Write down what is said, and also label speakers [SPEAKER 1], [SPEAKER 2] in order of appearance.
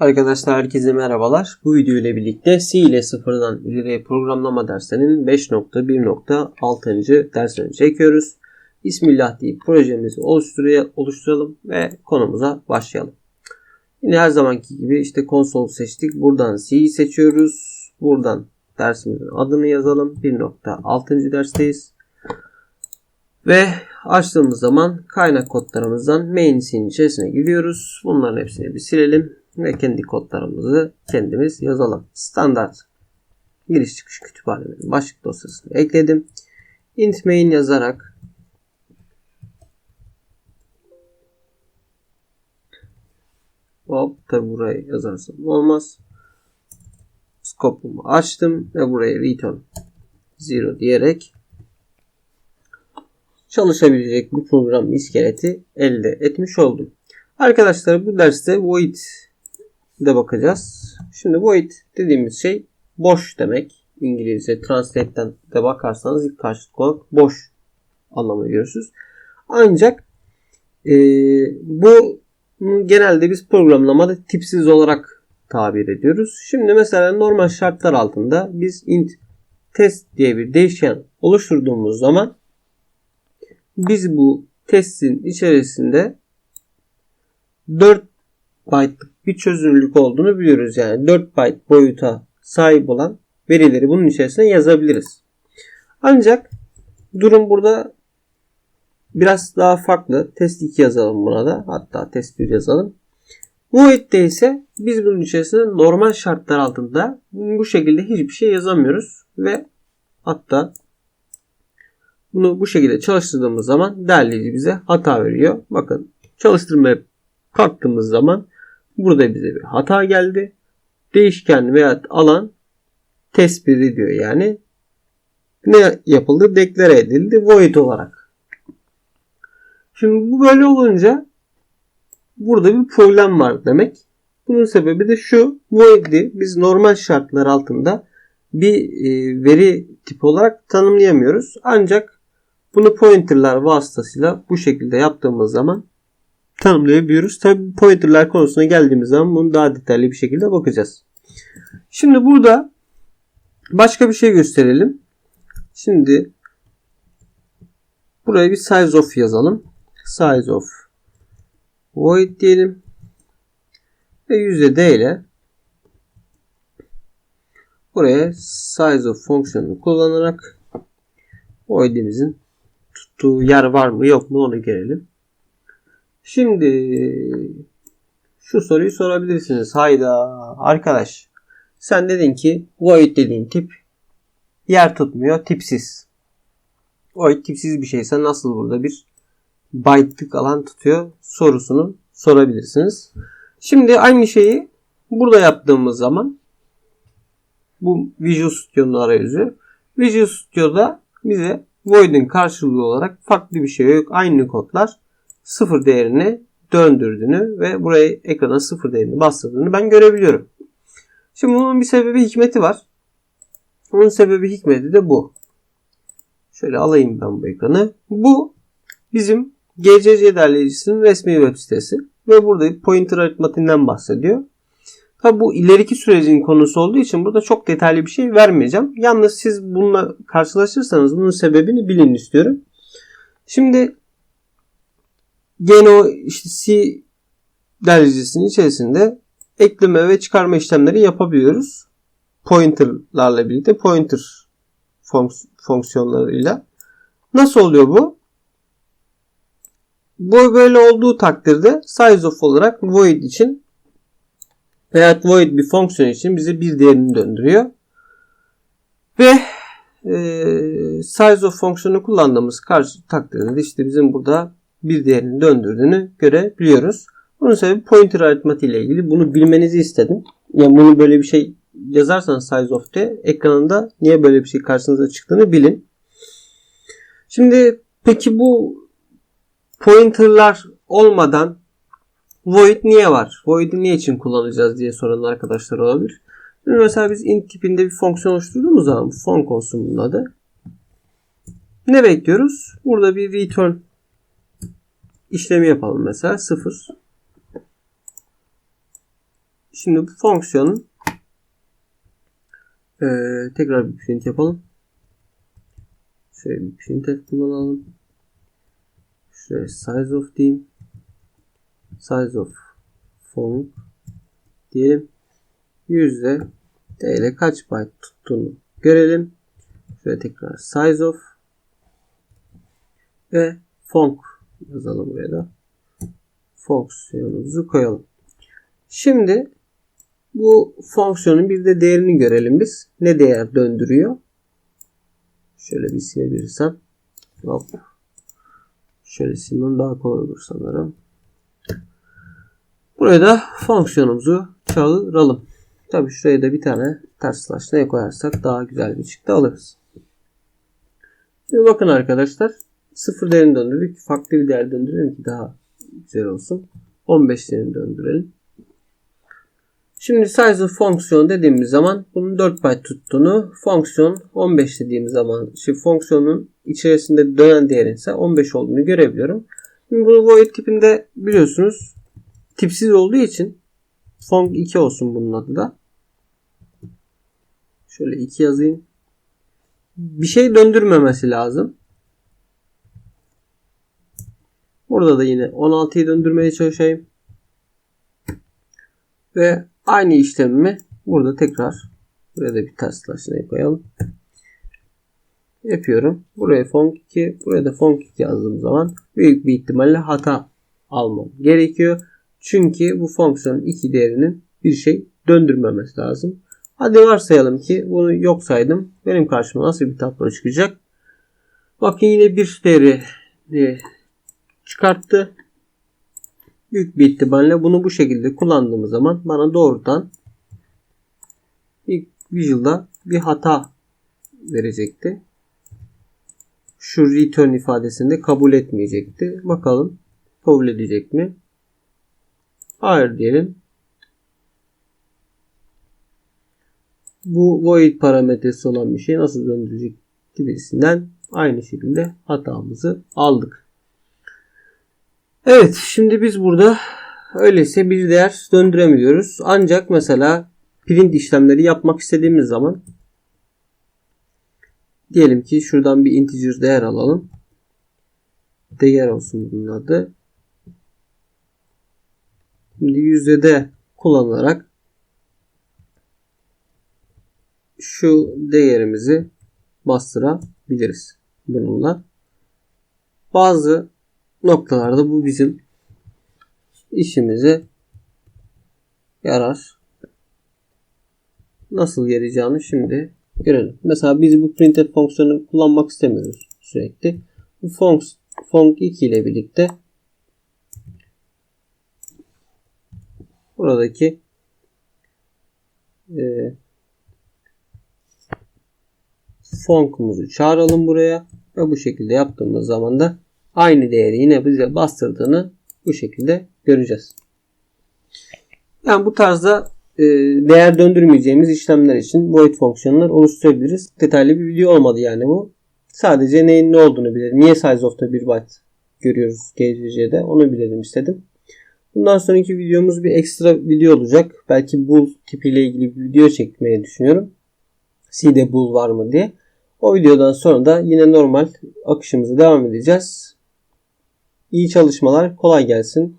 [SPEAKER 1] Arkadaşlar herkese merhabalar. Bu video ile birlikte C ile sıfırdan ileriye programlama derslerinin 5.1.6. derslerini çekiyoruz. Bismillah deyip projemizi oluşturalım ve konumuza başlayalım. Yine her zamanki gibi işte konsol seçtik. Buradan C'yi seçiyoruz. Buradan dersimizin adını yazalım. 1.6. dersteyiz. Ve açtığımız zaman kaynak kodlarımızdan main içerisine giriyoruz. Bunların hepsini bir silelim ve kendi kodlarımızı kendimiz yazalım. Standart giriş çıkış kütüphanemin başlık dosyasını ekledim. int main yazarak hop tabi burayı yazarsam olmaz. Scope'umu açtım ve buraya return 0 diyerek çalışabilecek bir program iskeleti elde etmiş oldum. Arkadaşlar bu derste void de bakacağız. Şimdi void dediğimiz şey boş demek. İngilizce translate'ten de bakarsanız ilk karşılık olarak boş anlamı görürsünüz. Ancak e, bu genelde biz programlamada tipsiz olarak tabir ediyoruz. Şimdi mesela normal şartlar altında biz int test diye bir değişken oluşturduğumuz zaman biz bu testin içerisinde 4 byte'lık bir çözünürlük olduğunu biliyoruz. Yani 4 byte boyuta sahip olan verileri bunun içerisine yazabiliriz. Ancak durum burada biraz daha farklı. Test 2 yazalım buna da. Hatta test 1 yazalım. Void'de ise biz bunun içerisinde normal şartlar altında bu şekilde hiçbir şey yazamıyoruz ve hatta bunu bu şekilde çalıştırdığımız zaman derleyici bize hata veriyor. Bakın çalıştırmaya kalktığımız zaman burada bize bir hata geldi. Değişken veya alan tespit ediyor yani. Ne yapıldı? Deklare edildi void olarak. Şimdi bu böyle olunca burada bir problem var demek. Bunun sebebi de şu. Void'i biz normal şartlar altında bir e, veri tipi olarak tanımlayamıyoruz. Ancak bunu pointerlar vasıtasıyla bu şekilde yaptığımız zaman tanımlayabiliyoruz. Tabi pointerlar konusuna geldiğimiz zaman bunu daha detaylı bir şekilde bakacağız. Şimdi burada başka bir şey gösterelim. Şimdi buraya bir size of yazalım. Size of void diyelim. Ve yüzde d ile buraya size of fonksiyonunu kullanarak void'imizin tuttuğu yer var mı yok mu onu görelim. Şimdi şu soruyu sorabilirsiniz. Hayda arkadaş sen dedin ki void dediğin tip yer tutmuyor tipsiz. Void tipsiz bir şeyse nasıl burada bir byte'lık alan tutuyor sorusunu sorabilirsiniz. Şimdi aynı şeyi burada yaptığımız zaman bu Visual Studio'nun arayüzü. Visual Studio'da bize void'in karşılığı olarak farklı bir şey yok. Aynı kodlar sıfır değerini döndürdüğünü ve buraya ekrana sıfır değerini bastırdığını ben görebiliyorum. Şimdi bunun bir sebebi hikmeti var. Bunun sebebi hikmeti de bu. Şöyle alayım ben bu ekranı. Bu bizim GCC derleyicisinin resmi web sitesi. Ve burada pointer aritmatiğinden bahsediyor. Tabi bu ileriki sürecin konusu olduğu için burada çok detaylı bir şey vermeyeceğim. Yalnız siz bununla karşılaşırsanız bunun sebebini bilin istiyorum. Şimdi gene o işte C derecesinin içerisinde ekleme ve çıkarma işlemleri yapabiliyoruz. Pointer'larla birlikte pointer fonks fonksiyonlarıyla. Nasıl oluyor bu? Bu böyle olduğu takdirde size of olarak void için veya void bir fonksiyon için bize bir değerini döndürüyor. Ve e, size of fonksiyonu kullandığımız karşı takdirde de işte bizim burada bir değerini döndürdüğünü görebiliyoruz. Bunun sebebi pointer aritmatiği ile ilgili bunu bilmenizi istedim. Yani bunu böyle bir şey yazarsanız size of de ekranında niye böyle bir şey karşınıza çıktığını bilin. Şimdi peki bu pointerlar olmadan void niye var? Void'i niye için kullanacağız diye soran arkadaşlar olabilir. Şimdi mesela biz int tipinde bir fonksiyon oluşturduğumuz zaman fonk olsun bunun adı. Ne bekliyoruz? Burada bir return işlemi yapalım mesela 0 Şimdi bu fonksiyonun ee, tekrar bir print yapalım. Şöyle bir printf kullanalım. Şöyle size of diyeyim. Size of font diyelim. Yüzde TL kaç byte tuttuğunu görelim. Şöyle tekrar size of ve fonk yazalım buraya da. Fonksiyonumuzu koyalım. Şimdi bu fonksiyonun bir de değerini görelim biz. Ne değer döndürüyor? Şöyle bir silebilirsem. Hop. Şöyle silmem daha kolay olur sanırım. Buraya da fonksiyonumuzu çağıralım. Tabi şuraya da bir tane ters slash ne koyarsak daha güzel bir çıktı alırız. Şimdi bakın arkadaşlar. Sıfır değerini döndürdük. Farklı bir değer döndürelim ki daha güzel olsun. 15 değerini döndürelim. Şimdi size of fonksiyon dediğimiz zaman bunun 4 byte tuttuğunu fonksiyon 15 dediğimiz zaman şimdi fonksiyonun içerisinde dönen değerin ise 15 olduğunu görebiliyorum. Şimdi bunu void tipinde biliyorsunuz tipsiz olduğu için fonk 2 olsun bunun adı da. Şöyle 2 yazayım. Bir şey döndürmemesi lazım. Burada da yine 16'yı döndürmeye çalışayım. Ve aynı işlemimi burada tekrar buraya da bir ters slash'ını koyalım. Yapıyorum. Buraya fonk 2, buraya da fonk 2 yazdığım zaman büyük bir ihtimalle hata almam gerekiyor. Çünkü bu fonksiyonun 2 değerinin bir şey döndürmemesi lazım. Hadi varsayalım ki bunu yok saydım. Benim karşıma nasıl bir tablo çıkacak? Bakın yine bir değeri çıkarttı. Büyük bir ihtimalle bunu bu şekilde kullandığımız zaman bana doğrudan ilk Visual'da bir hata verecekti. Şu return ifadesinde kabul etmeyecekti. Bakalım kabul edecek mi? Hayır diyelim. Bu void parametresi olan bir şey nasıl döndürecek gibisinden aynı şekilde hatamızı aldık. Evet şimdi biz burada öyleyse bir değer döndüremiyoruz. Ancak mesela print işlemleri yapmak istediğimiz zaman diyelim ki şuradan bir integer değer alalım. Değer olsun bunun adı. Şimdi yüzde kullanarak şu değerimizi bastırabiliriz bununla. Bazı noktalarda bu bizim işimize yarar. Nasıl yarayacağını şimdi görelim. Mesela biz bu printf fonksiyonu kullanmak istemiyoruz sürekli. Bu fonks fonk 2 ile birlikte buradaki e, fonkumuzu çağıralım buraya ve bu şekilde yaptığımız zaman da aynı değeri yine bize bastırdığını bu şekilde göreceğiz. Yani bu tarzda e, değer döndürmeyeceğimiz işlemler için void fonksiyonlar oluşturabiliriz. Detaylı bir video olmadı yani bu. Sadece neyin ne olduğunu bilelim. Niye size of'ta 1 byte görüyoruz GCC'de onu bilelim istedim. Bundan sonraki videomuz bir ekstra video olacak. Belki bool tipiyle ilgili bir video çekmeyi düşünüyorum. C'de bool var mı diye. O videodan sonra da yine normal akışımıza devam edeceğiz. İyi çalışmalar, kolay gelsin.